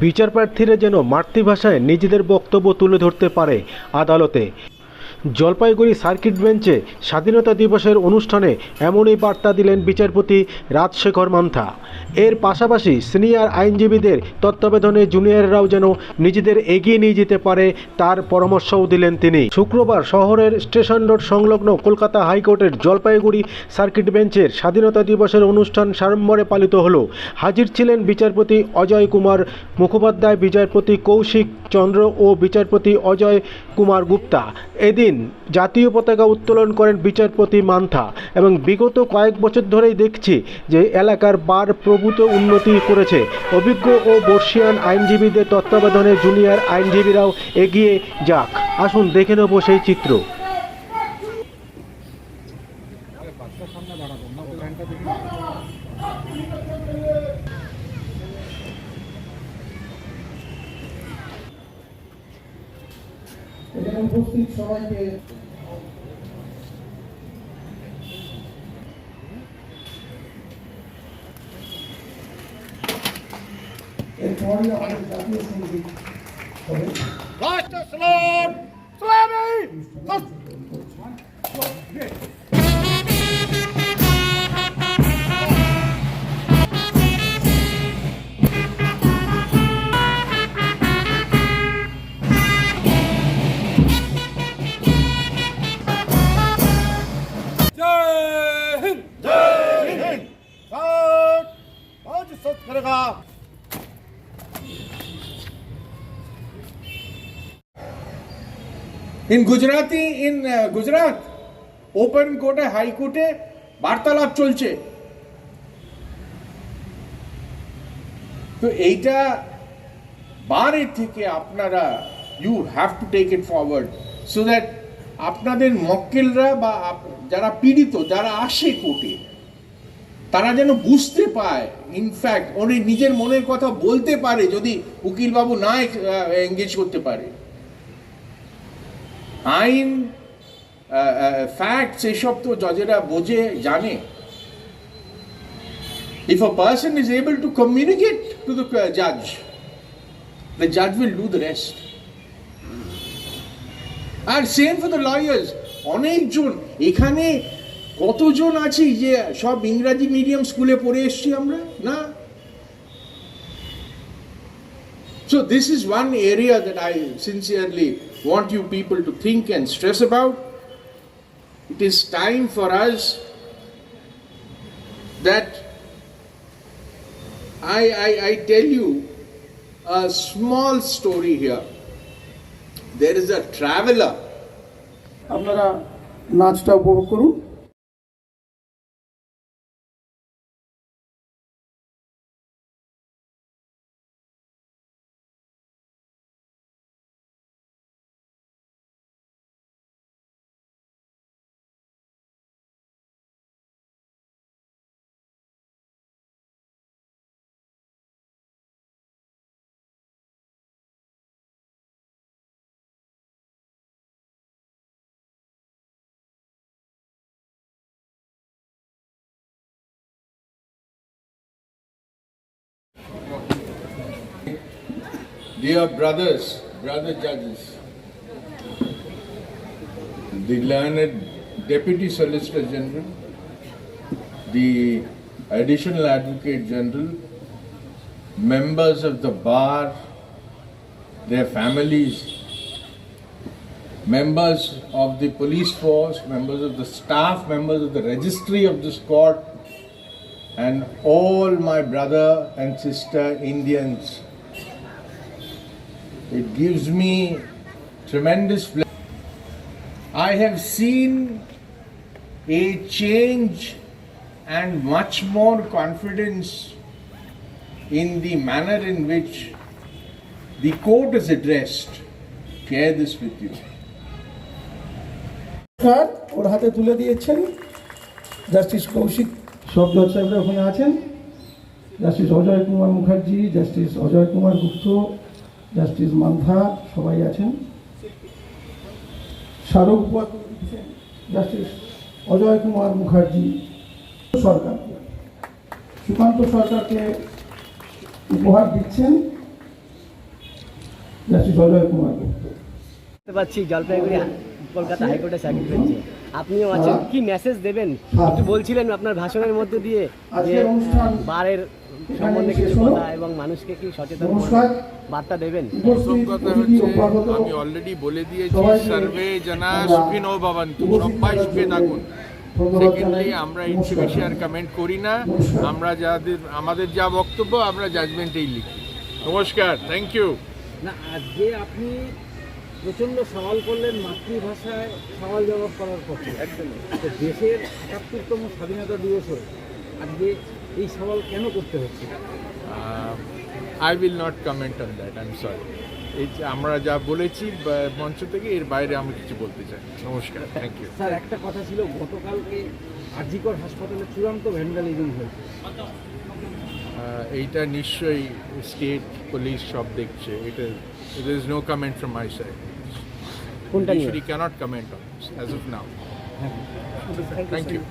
বিচারপ্রার্থীরা যেন মাতৃভাষায় নিজেদের বক্তব্য তুলে ধরতে পারে আদালতে। জলপাইগুড়ি সার্কিট বেঞ্চে স্বাধীনতা দিবসের অনুষ্ঠানে এমনই বার্তা দিলেন বিচারপতি রাজশেখর মান্থা। এর পাশাপাশি সিনিয়র আইনজীবীদের তত্ত্বাবধানে জুনিয়ররাও যেন নিজেদের এগিয়ে নিয়ে যেতে পারে, তার পরামর্শও দিলেন তিনি। শুক্রবার শহরের স্টেশন রোড সংলগ্ন কলকাতা হাইকোর্টের জলপাইগুড়ি সার্কিট বেঞ্চের স্বাধীনতা দিবসের অনুষ্ঠান সাড়ম্বরে পালিত হল। হাজির ছিলেন বিচারপতি অজয় কুমার মুখোপাধ্যায়, বিচারপতি কৌশিক চন্দ্র ও বিচারপতি অজয় কুমার গুপ্তা। এদিন জাতীয় পতাকা উত্তোলন করেন বিচারপতি মান্থা এবং বিগত কয়েক বছর ধরেই দেখছি যে এলাকার বার প্রভূত উন্নতি করেছে। অভিজ্ঞ ও বর্ষিয়ান আইনজীবীদের তত্ত্বাবধানে জুনিয়র আইনজীবীরাও এগিয়ে যাক। আসুন দেখে নেব সেই চিত্র। এখানে উপস্থিত সবাইকে এরপরই আমাদের জাতীয় সংগীত হবে Last salon! Slammy! In Gujarati in Gujarat open কোর্টে হাইকোর্টে বার্তালাপ চলছে। তো এইটা বারের থেকে আপনারা you have to take it forward so that আপনাদের মক্কেলরা বা যারা পীড়িত, যারা আসে কোর্টে তারা যেন বুঝতে পায় ইনফ্যাক্ট উনি নিজের মনের কথা বলতে পারে, যদি উকিলবাবু না এঙ্গেজ করতে পারে। আইন ফ্যাক্টস এসব তো জজেরা বোঝে, জানে। If a person is able to communicate to the জাজ দ্য জাজ will do the rest R same for the lawyers অনেকজন এখানে কতজন আছি যে সব ইংরাজি মিডিয়াম স্কুলে পড়ে এসছি আমরা? না? So this is one area that I sincerely want you people to think and stress about. It is time for us that I, I, I tell you a small story here. There is a traveler আপনারা নাচটা উপভোগ করুন Dear brothers, brother judges, the learned Deputy Solicitor General, the Additional Advocate General, members of the bar, their families, members of the police force, members of the staff, members of the registry of this court, and all my brother and sister Indians it gives me tremendous pleasure. I have seen a change and much more confidence in the manner in which the court is addressed. Share this with you. Sir ওর হাতে তুলে দিয়েছেন justice Kaushik সব জজ সাহেবরা ওখানে আছেন justice Ajay Kumar Mukherjee justice Ajay Kumar Gupta justice Mantha সবাই আছেন? স্মারক জাস্টিস অজয় কুমার মুখার্জি, সরকার। সুকান্ত সরকারকে উপহার দিচ্ছেন জাস্টিস অজয় কুমার পাচ্ছি জলপাইগুড়ি কলকাতা হাইকোর্টের সার্কিট বেঞ্চে আপনিও আছেন। কি মেসেজ দেবেন? একটু বলছিলেন আপনার ভাষণের মধ্যে দিয়ে যে বারের সম্বন্ধে কিছু কথা এবং মানুষকে কি সচেতন বার্তা দেবেন? প্রথম কথা হচ্ছে আমি অলরেডি বলে দিয়েছি সার্ভে জানা সুখিনো ভবন্তু সবাই সুখে থাকুন। সেকেন্ডলি আমরা চেয়ে বেশি আর কমেন্ট করি না। আমরা যাদের আমাদের যা বক্তব্য আমরা জাজমেন্টেই লিখি। নমস্কার। থ্যাংক ইউ না আজকে আপনি প্রচণ্ড সওয়াল করলেন মাতৃভাষায় সওয়াল জবাব করার পক্ষে একদম তো দেশের একাত্তরতম স্বাধীনতা দিবসে আজকে এই সওয়াল কেন করতে হচ্ছে? I will not comment on that I am sorry এই যে আমরা যা বলেছি মঞ্চ থেকে এর বাইরে আমি কিছু বলতে চাই। নমস্কার থ্যাংক ইউ স্যার একটা কথা ছিল গতকালকে আরজিকর হাসপাতালে চূড়ান্ত ভ্যান্ডালিজম হয়েছে। এইটা নিশ্চয়ই স্টেট পুলিশ সব দেখছে। এটা it is no comment from my side. কোনটা নিয়ে cannot comment on this as of now. Thank you. Thank you.